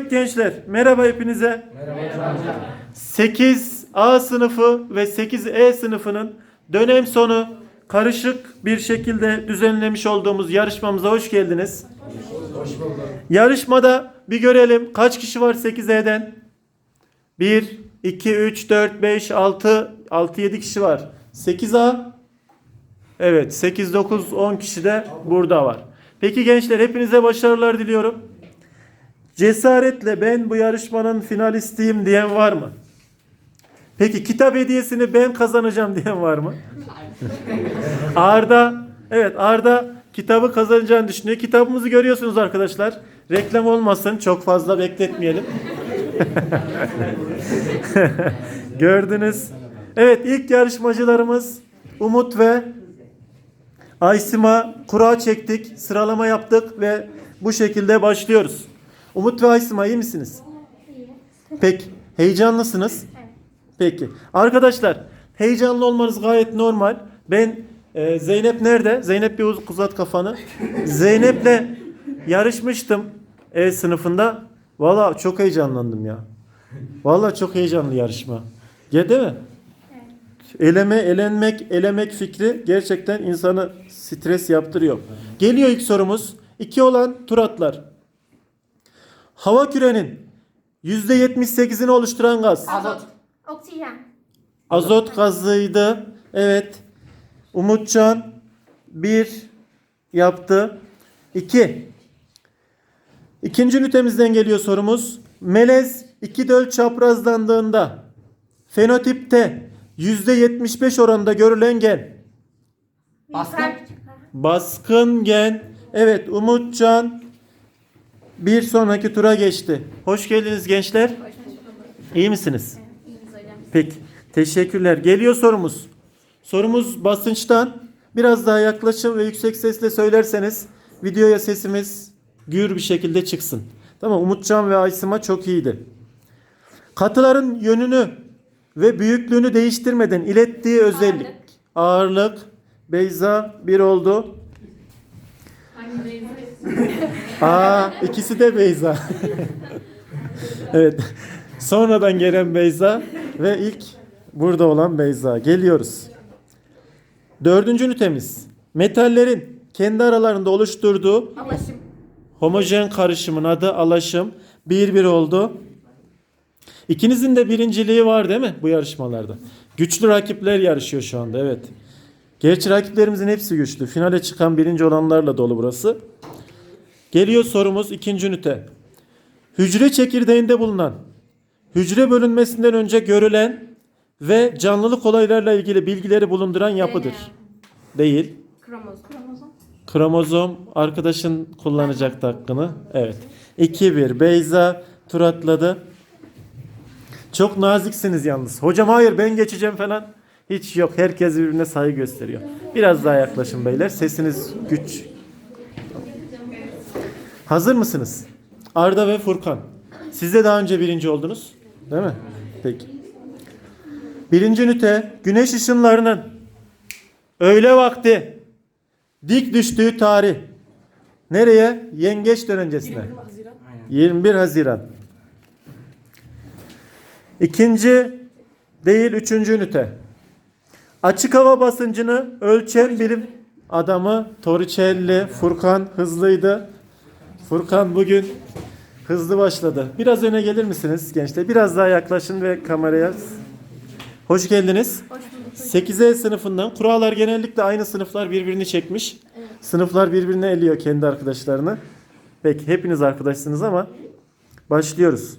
Gençler merhaba hepinize. 8 A sınıfı ve 8 E sınıfının dönem sonu karışık bir şekilde düzenlemiş olduğumuz yarışmamıza hoş geldiniz. Yarışmada bir görelim kaç kişi var 8E'den? 1, 2, 3, 4, 5, 6, 6, 7 kişi var. 8A Evet 8, 9, 10 kişi de burada var. Peki gençler hepinize başarılar diliyorum. Cesaretle ben bu yarışmanın finalistiyim diyen var mı? Peki kitap hediyesini ben kazanacağım diyen var mı? Arda, evet Arda kitabı kazanacağını düşünüyor. Kitabımızı görüyorsunuz arkadaşlar. Reklam olmasın, çok fazla bekletmeyelim. Gördünüz. Evet ilk yarışmacılarımız Umut ve Aysima kura çektik, sıralama yaptık ve bu şekilde başlıyoruz. Umut ve Aysima iyi misiniz? Peki. Heyecanlısınız? Peki. Arkadaşlar heyecanlı olmanız gayet normal. Ben e, Zeynep nerede? Zeynep bir uz- uzat kafanı. Zeynep'le yarışmıştım E sınıfında. Valla çok heyecanlandım ya. Valla çok heyecanlı yarışma. Ya değil mi? Eleme, elenmek, elemek fikri gerçekten insanı stres yaptırıyor. Geliyor ilk sorumuz. İki olan tur atlar. Hava kürenin %78'ini oluşturan gaz. Azot. Oksijen. Azot gazıydı. Evet. Umutcan bir yaptı. İki. İkinci ünitemizden geliyor sorumuz. Melez iki döl çaprazlandığında fenotipte %75 oranında görülen gen. Baskın. Baskın gen. Evet Umutcan bir sonraki tura geçti. Hoş geldiniz gençler. İyi misiniz? Peki. Teşekkürler. Geliyor sorumuz. Sorumuz basınçtan. Biraz daha yaklaşın ve yüksek sesle söylerseniz videoya sesimiz gür bir şekilde çıksın. Tamam Umutcan ve Aysima çok iyiydi. Katıların yönünü ve büyüklüğünü değiştirmeden ilettiği özellik. Ağırlık. Beyza bir oldu. Aa ikisi de Beyza. evet. Sonradan gelen Beyza ve ilk burada olan Beyza. Geliyoruz. Dördüncü ünitemiz. Metallerin kendi aralarında oluşturduğu Alaşım. homojen karışımın adı alaşım. 1-1 oldu. İkinizin de birinciliği var değil mi bu yarışmalarda? Güçlü rakipler yarışıyor şu anda evet. Gerçi rakiplerimizin hepsi güçlü. Finale çıkan birinci olanlarla dolu burası. Geliyor sorumuz ikinci ünite. Hücre çekirdeğinde bulunan, hücre bölünmesinden önce görülen ve canlılık olaylarla ilgili bilgileri bulunduran yapıdır. Değil. Kromozom. Kromozom. Kromozom arkadaşın kullanacaktı hakkını. Evet. 2-1 Beyza tur atladı. Çok naziksiniz yalnız. Hocam hayır ben geçeceğim falan. Hiç yok. Herkes birbirine saygı gösteriyor. Biraz daha yaklaşın beyler. Sesiniz güç. Hazır mısınız? Arda ve Furkan. Siz de daha önce birinci oldunuz. Değil mi? Peki. Birinci ünite güneş ışınlarının öğle vakti dik düştüğü tarih. Nereye? Yengeç dönencesine. 21 Haziran. İkinci değil üçüncü ünite. Açık hava basıncını ölçen bilim adamı Torricelli. Furkan hızlıydı. Furkan bugün hızlı başladı. Biraz öne gelir misiniz gençler? Biraz daha yaklaşın ve kameraya. Hoş geldiniz. Hoş bulduk. 8E sınıfından kurallar genellikle aynı sınıflar birbirini çekmiş. Sınıflar birbirine eliyor kendi arkadaşlarını. Peki hepiniz arkadaşsınız ama başlıyoruz.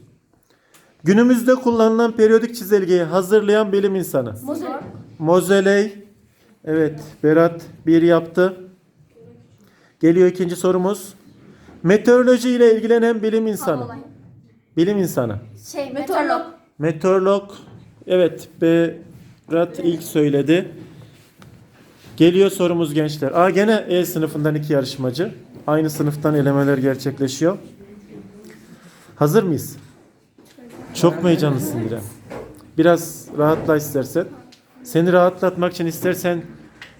Günümüzde kullanılan periyodik çizelgeyi hazırlayan bilim insanı. Mozor. Mozeley. Evet Berat bir yaptı. Geliyor ikinci sorumuz. Meteoroloji ile ilgilenen bilim insanı. Olay. Bilim insanı. Şey, meteorolog. Meteorolog. Evet Berat ilk söyledi. Geliyor sorumuz gençler. Aa gene E sınıfından iki yarışmacı. Aynı sınıftan elemeler gerçekleşiyor. Hazır mıyız? Çok mu heyecanlısın İrem? Biraz rahatla istersen. Seni rahatlatmak için istersen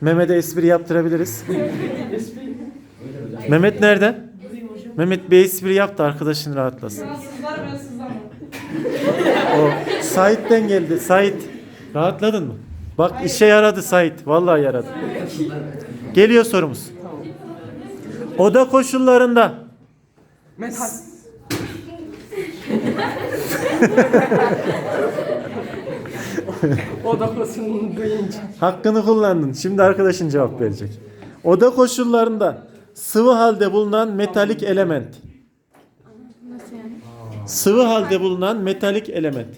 Mehmet'e espri yaptırabiliriz. Mehmet nerede? Mehmet bir espri yaptı arkadaşın rahatlasın. Sen sızlar ben sızlamam. O Sait'ten geldi. Sait rahatladın mı? Bak işe yaradı Sait. Vallahi yaradı. Geliyor sorumuz. Oda koşullarında Metal. o da kursununu duyunca. hakkını kullandın. Şimdi arkadaşın cevap verecek. Oda koşullarında sıvı halde bulunan metalik element. Nasıl yani? Sıvı halde bulunan metalik element.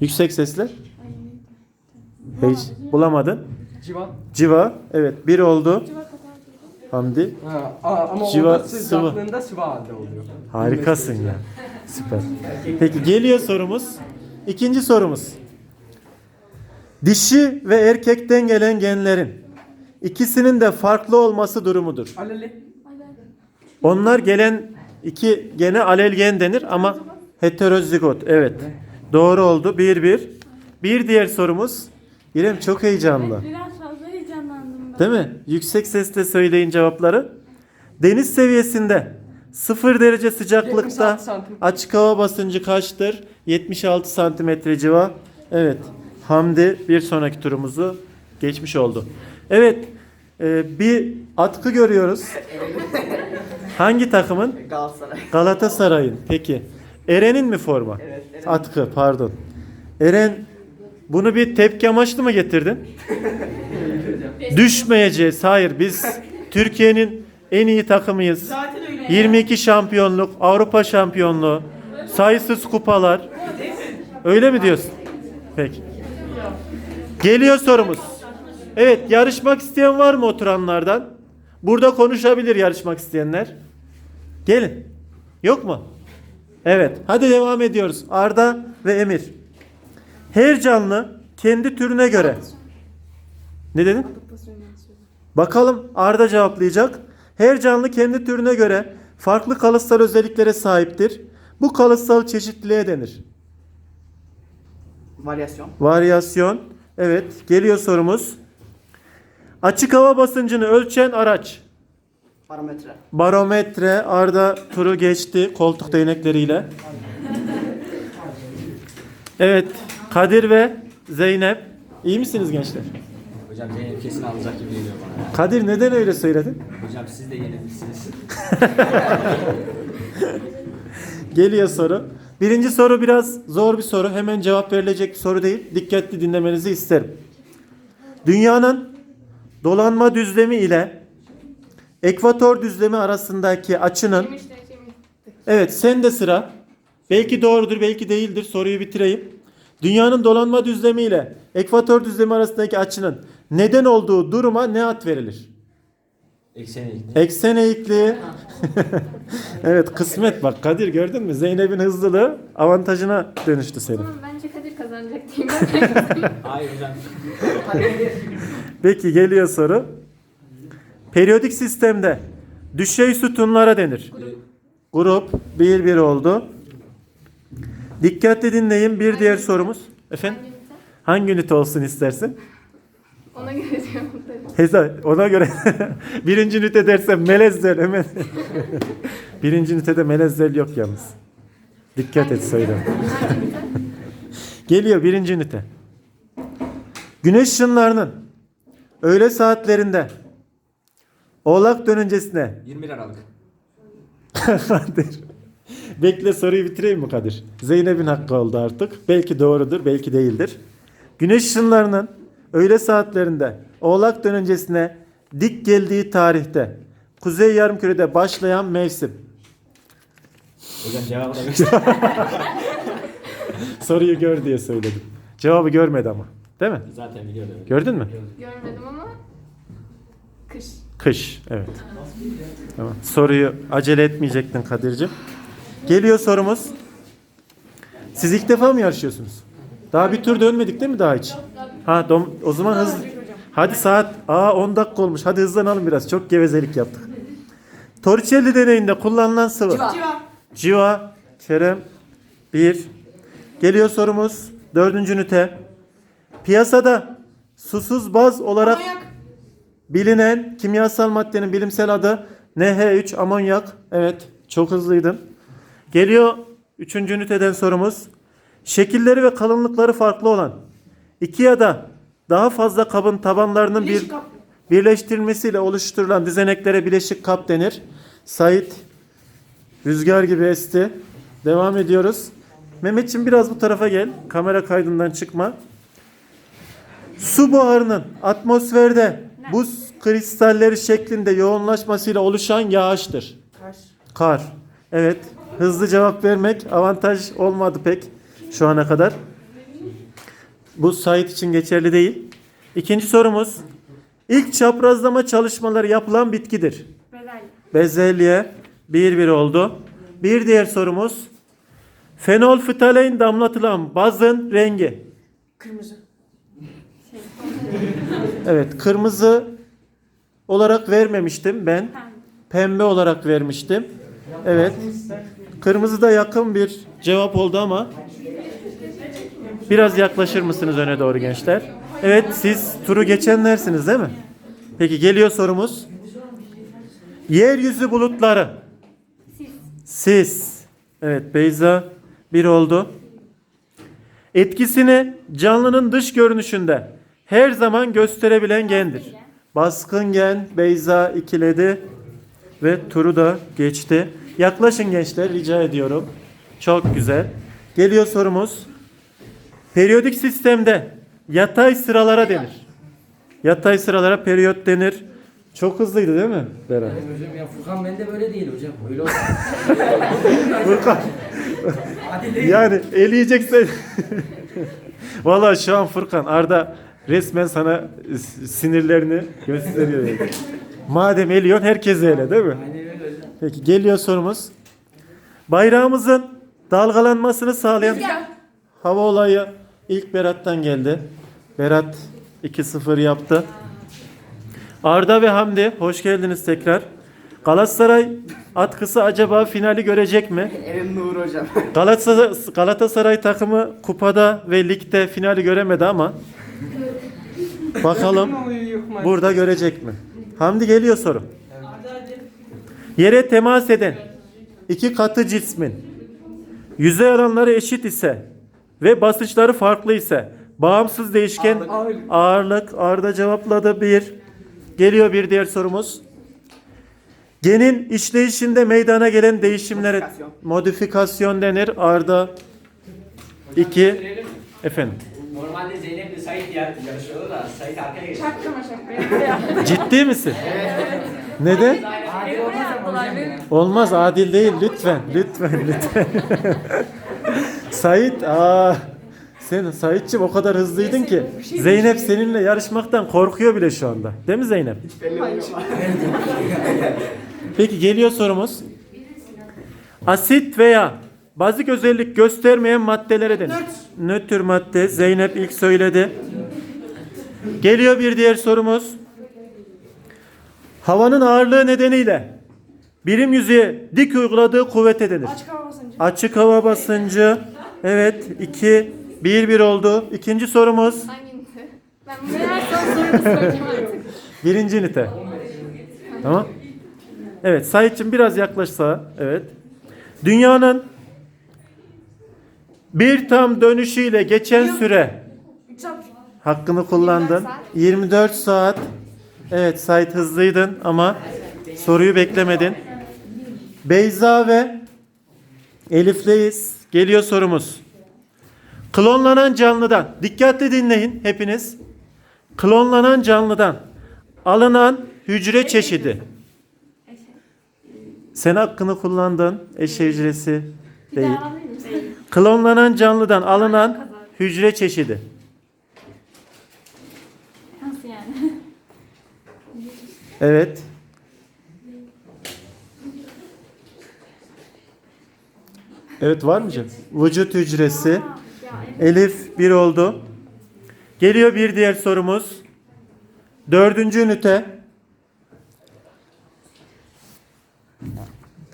Yüksek sesle. Hiç bulamadın. Civan. Civa. Evet bir oldu. Civa. Hamdi. Ha, ama Civa, o da sıcaklığında sıvı halde oluyor. Harikasın ya. Süper. Peki geliyor sorumuz. İkinci sorumuz. Dişi ve erkekten gelen genlerin ikisinin de farklı olması durumudur. Aleli. Onlar gelen iki gene alel gen denir ama heterozigot. Evet. Doğru oldu. Bir bir. Bir diğer sorumuz. İrem çok heyecanlı. Biraz fazla heyecanlandım ben. Değil mi? Yüksek sesle söyleyin cevapları. Deniz seviyesinde 0 derece sıcaklıkta 76 santim. açık hava basıncı kaçtır? 76 santimetre civa. Evet. Hamdi bir sonraki turumuzu geçmiş oldu. Evet. E, bir atkı görüyoruz. Hangi takımın? Galatasaray. Galatasaray'ın. Peki. Eren'in mi forma? Evet, Eren. Atkı pardon. Eren bunu bir tepki amaçlı mı getirdin? Düşmeyeceğiz. Hayır biz Türkiye'nin en iyi takımıyız. Zaten öyle. 22 şampiyonluk, Avrupa şampiyonluğu, sayısız kupalar. Öyle mi diyorsun? Peki. Geliyor sorumuz. Evet, yarışmak isteyen var mı oturanlardan? Burada konuşabilir yarışmak isteyenler. Gelin. Yok mu? Evet. Hadi devam ediyoruz. Arda ve Emir. Her canlı kendi türüne göre. Ne dedin? Bakalım Arda cevaplayacak. Her canlı kendi türüne göre farklı kalıtsal özelliklere sahiptir. Bu kalıtsal çeşitliliğe denir. Varyasyon. Varyasyon. Evet, geliyor sorumuz. Açık hava basıncını ölçen araç. Barometre. Barometre Arda turu geçti koltuk değnekleriyle. Evet, Kadir ve Zeynep. İyi misiniz gençler? Hocam Zeynep kesin alacak gibi geliyor bana. Kadir neden öyle söyledin? Hocam siz de yenilmişsiniz. Geliyor soru. Birinci soru biraz zor bir soru. Hemen cevap verilecek bir soru değil. Dikkatli dinlemenizi isterim. Dünyanın dolanma düzlemi ile ekvator düzlemi arasındaki açının. Evet sen de sıra. Belki doğrudur belki değildir. Soruyu bitireyim. Dünyanın dolanma düzlemi ile ekvator düzlemi arasındaki açının neden olduğu duruma ne ad verilir? Ekseni ilk. Eksen eğikliği. evet kısmet bak Kadir gördün mü? Zeynep'in hızlılığı avantajına dönüştü senin. Tamam bence Kadir kazanacak diyeyim. Hayır hocam. Peki geliyor soru. Periyodik sistemde düşey sütunlara denir. Grup 1 1 oldu. Dikkatli dinleyin bir diğer sorumuz. Efendim? Hangi ünite olsun istersin? Ona göre cevaplarım. Hesa ona göre birinci ünite dersem melezzel hemen. birinci ünitede melezzel yok yalnız. Dikkat et söyle. Geliyor birinci ünite. Güneş ışınlarının öğle saatlerinde Oğlak dönüncesine 21 Aralık. Kadir. Bekle soruyu bitireyim mi Kadir? Zeynep'in hakkı oldu artık. Belki doğrudur, belki değildir. Güneş ışınlarının öğle saatlerinde Oğlak dönüncesine dik geldiği tarihte Kuzey Yarımküre'de başlayan mevsim. Hocam cevabı da Soruyu gör diye söyledim. Cevabı görmedi ama. Değil mi? zaten biliyordum. Gördün mü? Görmedim ama kış. Kış. Evet. Tamam. Soruyu acele etmeyecektin Kadir'cim. Geliyor sorumuz. Siz ilk defa mı yarışıyorsunuz? Daha bir tur dönmedik değil mi daha hiç? Ha dom- o zaman hızlı. Hadi saat aa 10 dakika olmuş. Hadi hızlanalım biraz. Çok gevezelik yaptık. Torricelli deneyinde kullanılan sıvı. Civa. Civa, Kerem 1. Geliyor sorumuz. Dördüncü ünite. Piyasada susuz baz olarak bilinen kimyasal maddenin bilimsel adı NH3 amonyak. Evet çok hızlıydın. Geliyor üçüncü üniteden sorumuz. Şekilleri ve kalınlıkları farklı olan iki ya da daha fazla kabın tabanlarının bir birleştirilmesiyle oluşturulan düzeneklere bileşik kap denir. Sait rüzgar gibi esti. Devam ediyoruz. Mehmetçim biraz bu tarafa gel. Kamera kaydından çıkma. Su buharının atmosferde buz kristalleri şeklinde yoğunlaşmasıyla oluşan yağıştır. Kar. Evet. Hızlı cevap vermek avantaj olmadı pek şu ana kadar. Bu Sait için geçerli değil. İkinci sorumuz. İlk çaprazlama çalışmaları yapılan bitkidir. Bezelye. Bezelye 1-1 oldu. Bir diğer sorumuz. Fenolftalein damlatılan bazın rengi. Kırmızı. Evet kırmızı olarak vermemiştim ben. Pembe olarak vermiştim. Evet. Kırmızı da yakın bir cevap oldu ama biraz yaklaşır mısınız öne doğru gençler? Evet siz turu geçenlersiniz değil mi? Peki geliyor sorumuz. Yeryüzü bulutları. Sis. Evet Beyza bir oldu. Etkisini canlının dış görünüşünde her zaman gösterebilen gendir. Baskın gen Beyza ikiledi ve turu da geçti. Yaklaşın gençler rica ediyorum. Çok güzel. Geliyor sorumuz. Periyodik sistemde yatay sıralara denir. Yatay sıralara periyot denir. Çok hızlıydı değil mi Berat? Hocam ya Furkan bende böyle değil hocam. Öyle olsun. Furkan. Yani eleyeceksen. Vallahi şu an Furkan Arda resmen sana sinirlerini gösteriyor. yani. Madem eliyorsun herkes ele değil mi? Peki geliyor sorumuz. Bayrağımızın dalgalanmasını sağlayan hava olayı ilk Berat'tan geldi. Berat 2-0 yaptı. Arda ve Hamdi hoş geldiniz tekrar. Galatasaray atkısı acaba finali görecek mi? Evim Nur hocam. Galatasaray, Galatasaray takımı kupada ve ligde finali göremedi ama bakalım burada görecek mi? Hamdi geliyor soru. Yere temas eden iki katı cismin yüzey alanları eşit ise ve basınçları farklı ise bağımsız değişken Ağırlık. ağırlık Arda cevapladı bir. Geliyor bir diğer sorumuz. Genin işleyişinde meydana gelen değişimlere Modifikasyon. modifikasyon denir. Arda 2 efendim. Normalde Zeynep ile Sait yarışıyordu da Sait arkaya geçti. Şapkama şapkaya. Ciddi misin? Neden? Evime yaptılar beni. Olmaz adil değil lütfen lütfen lütfen. Sait aa sen Saitçim o kadar hızlıydın ki Zeynep seninle yarışmaktan korkuyor bile şu anda. Değil mi Zeynep? Peki geliyor sorumuz. Asit veya bazik özellik göstermeyen maddelere denir. Nötr madde. Zeynep ilk söyledi. Geliyor bir diğer sorumuz. Havanın ağırlığı nedeniyle birim yüzeye dik uyguladığı kuvvete denir. Açık hava basıncı. Açık hava basıncı. Evet 2 1 1 oldu. İkinci sorumuz. Hangi ünite? Ben bunu her son soruda soracağım artık. Birinci ünite. Tamam. Evet Saitçim biraz yaklaşsa. Evet. Dünyanın bir tam dönüşüyle geçen süre hakkını kullandın. 24 saat. Evet Sait hızlıydın ama soruyu beklemedin. Beyza ve Elif'leyiz. Geliyor sorumuz. Klonlanan canlıdan dikkatli dinleyin hepiniz. Klonlanan canlıdan alınan hücre çeşidi. Sen hakkını kullandın. Eşe hücresi değil. Klonlanan canlıdan alınan hücre çeşidi. Nasıl yani? Evet. Evet var mı canım? Vücut hücresi. Elif bir oldu. Geliyor bir diğer sorumuz. Dördüncü ünite.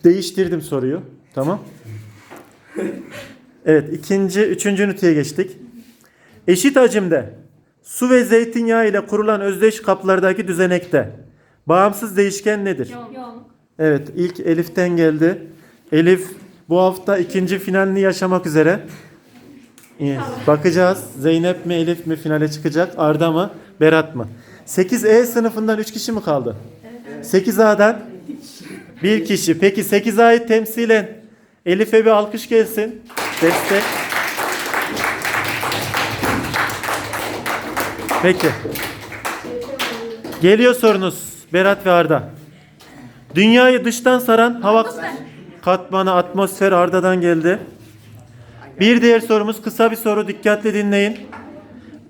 Değiştirdim soruyu. Tamam. Evet ikinci, üçüncü üniteye geçtik. Eşit hacimde su ve zeytinyağı ile kurulan özdeş kaplardaki düzenekte bağımsız değişken nedir? Yoğun. Evet ilk Elif'ten geldi. Elif bu hafta ikinci finalini yaşamak üzere. Bakacağız Zeynep mi Elif mi finale çıkacak Arda mı Berat mı? 8E sınıfından 3 kişi mi kaldı? 8A'dan bir kişi. Peki 8A'yı temsilen Elif'e bir alkış gelsin. Destek. Peki. Geliyor sorunuz Berat ve Arda. Dünyayı dıştan saran hava katmanı atmosfer Arda'dan geldi. Bir diğer sorumuz kısa bir soru dikkatli dinleyin.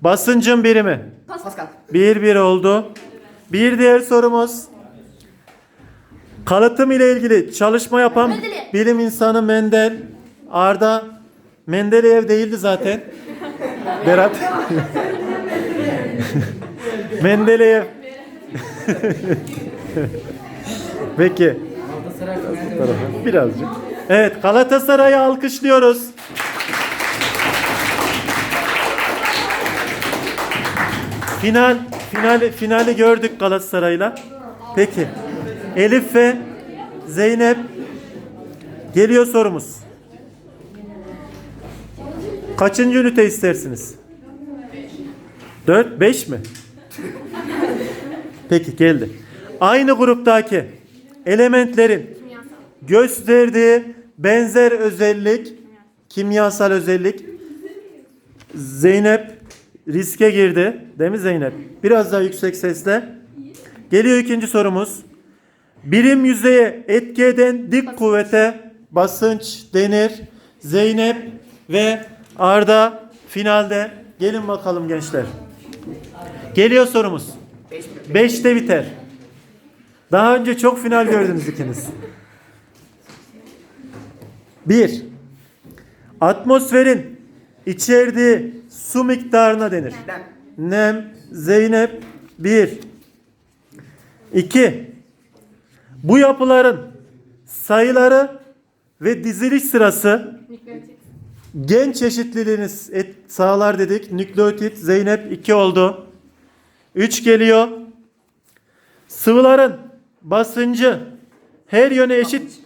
Basıncın birimi. Pascal. Bir bir oldu. Bir diğer sorumuz. Kalıtım ile ilgili çalışma yapan bilim insanı Mendel. Arda Mendeleev değildi zaten. Berat. Mendeleev. Peki. Birazcık. Evet Galatasaray'ı alkışlıyoruz. Final, finali, finali gördük Galatasaray'la. Peki. Elif ve Zeynep geliyor sorumuz. Kaçıncı ünite istersiniz? 4, 5 mi? Peki geldi. Aynı gruptaki elementlerin gösterdiği benzer özellik, kimyasal özellik. Zeynep riske girdi. Değil mi Zeynep? Biraz daha yüksek sesle. Geliyor ikinci sorumuz. Birim yüzeye etki eden dik kuvvete basınç denir. Zeynep ve Arda finalde. Gelin bakalım gençler. Geliyor sorumuz. 5'te biter. Daha önce çok final gördünüz ikiniz. 1. Atmosferin içerdiği su miktarına denir. Nem. Zeynep 1. 2. Bu yapıların sayıları ve diziliş sırası Nükleotit. Gen çeşitliliğini et, sağlar dedik. Nükleotit Zeynep 2 oldu. 3 geliyor. Sıvıların basıncı her yöne eşit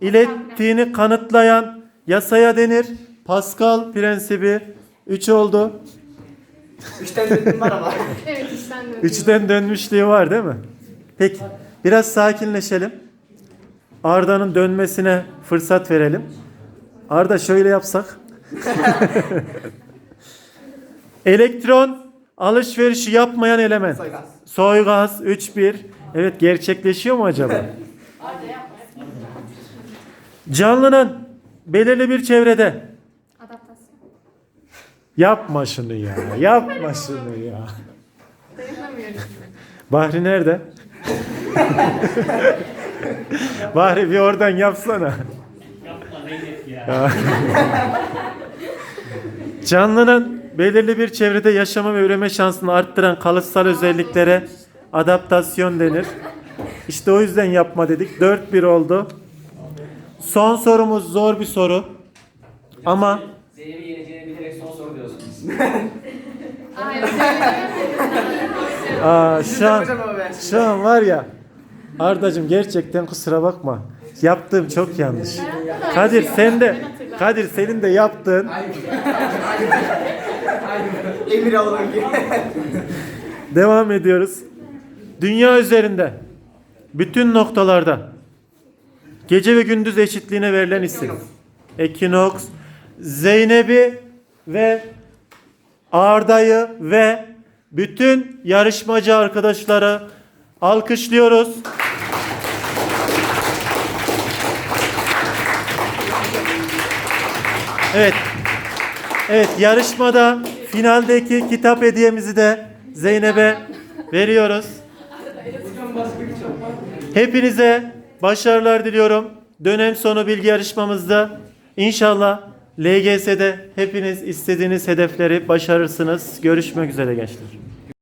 ilettiğini kanıtlayan yasaya denir. Pascal prensibi 3 oldu. Üçten döndüm var ama. Evet işten dönüyor. Üçten dönmüşlüğü var değil mi? Peki. Biraz sakinleşelim. Arda'nın dönmesine fırsat verelim. Arda şöyle yapsak. Elektron alışverişi yapmayan element. Soygaz. Soygaz 3-1. Evet gerçekleşiyor mu acaba? Canlının belirli bir çevrede Adaptasyon. yapma şunu ya. Yapma şunu ya. Dayanamıyorum. Bahri nerede? Bahri bir oradan yapsana. Yapma Zeynep ya. Canlının belirli bir çevrede yaşama ve üreme şansını arttıran kalıtsal özelliklere adaptasyon denir. İşte o yüzden yapma dedik. 4-1 oldu. Son sorumuz zor bir soru. Ama Zeynep'i yeneceğini bilerek son soru diyorsunuz. Aa şu an, şu an var ya Ardacığım gerçekten kusura bakma. Yaptığım çok yanlış. Kadir sen de Kadir senin de yaptığın Emir alalım ki. Devam ediyoruz. Dünya üzerinde bütün noktalarda gece ve gündüz eşitliğine verilen isim. Ekinoks. Zeynep'i ve Arda'yı ve bütün yarışmacı arkadaşları alkışlıyoruz. Evet. Evet yarışmada finaldeki kitap hediyemizi de Zeynep'e veriyoruz. Hepinize başarılar diliyorum. Dönem sonu bilgi yarışmamızda inşallah LGS'de hepiniz istediğiniz hedefleri başarırsınız. Görüşmek üzere gençler.